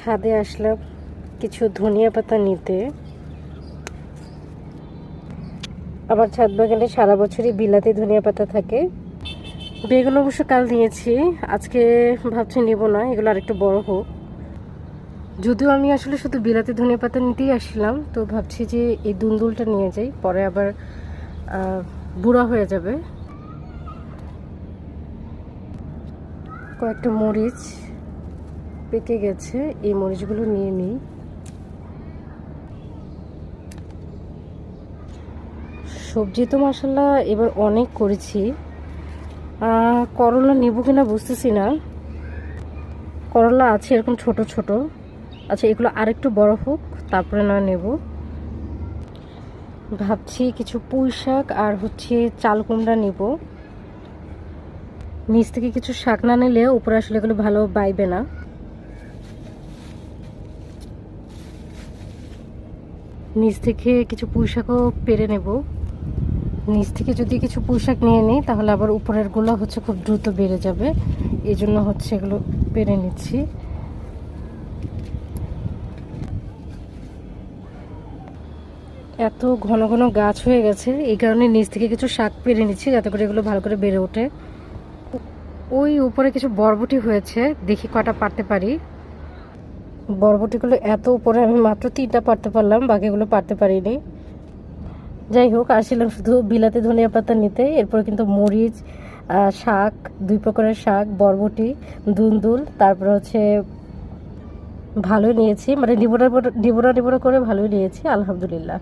ছাদে আসলাম কিছু ধনিয়া পাতা নিতে। আমার ছাদ বাগানে সারা বছরই বিলাতি ধনিয়া পাতা থাকে। বেগুন অবশ্য কাল নিয়েছি আজকে ভাবছি নেব না, এগুলো আরেকটু বড় হোক। যদিও আমি আসলে শুধু বিলাতি ধনিয়া পাতা নিতেই আসলাম তো ভাবছি যে এই দুন্দুলটা নিয়ে যাই, পরে আবার বুড়া হয়ে যাবে। কয়েকটা মরিচ পেকে গেছে, এই মরিচগুলো নিয়ে নিই। সবজি তো মশলা এবার অনেক করেছি। করলা নেব কিনা বুঝতেছি না। করলা আছে এরকম ছোট ছোট। আচ্ছা এগুলো আরেকটু বড় হোক, তারপরে না নেব। ভাবছি কিছু পুঁই শাক আর হচ্ছে চাল কুমড়া নেব। নিচ থেকে কিছু শাক না নিলে উপরে আসলে এগুলো ভালো বাইবে না। নিচ থেকে কিছু পুঁই শাকও পেরে নেব। নিচ থেকে যদি কিছু পুঁই শাক নিয়ে নিই, তাহলে আবার উপরেরগুলো হচ্ছে খুব দ্রুত বেড়ে যাবে। এই জন্য হচ্ছে এগুলো পেরে নিচ্ছি। এত ঘন ঘন গাছ হয়ে গেছে, এই কারণে নিচ থেকে কিছু শাক পেরে নিচ্ছি, যাতে করে এগুলো ভালো করে বেড়ে ওঠে। ওই উপরে কিছু বরবটি হয়েছে, দেখি কটা পারতে পারি। বরবটিগুলো এত উপরে, আমি মাত্র তিনটা পারতে পারলাম, বাকিগুলো পারতে পারিনি। যাই হোক আসছিলাম শুধু বিলাতি ধনিয়া পাতা নিতে, এরপরে কিন্তু মরিচ শাক, দুই প্রকারের শাক, বরবটি, দুন্দুল, তারপর হচ্ছে ভালোই নিয়েছি মানে ডিবোরা ডিবোরা ডিবোরা করে ভালোই নিয়েছি, আলহামদুলিল্লাহ।